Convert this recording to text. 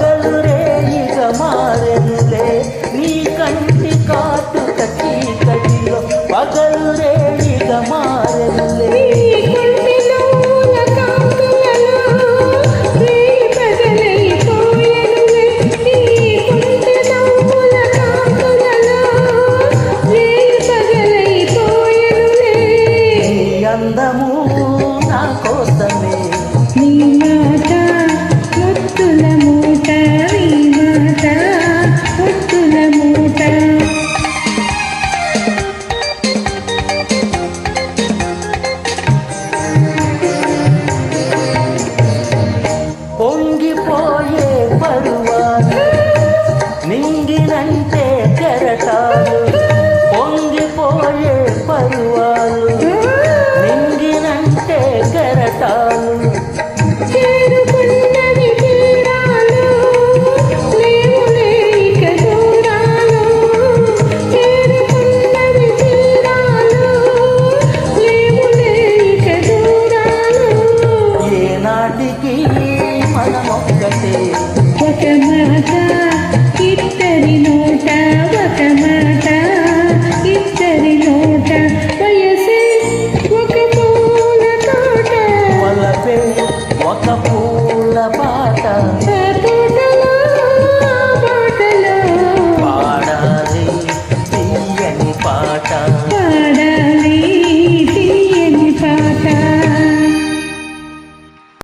పగలు రేయిగ మారెందే నీ కంటి కాటుక చీకటిలో పగలు రేయిగ మారెందే అందము నా కోసమే. పోయే పరువాను నింగినంటే కెరటాలు. I know.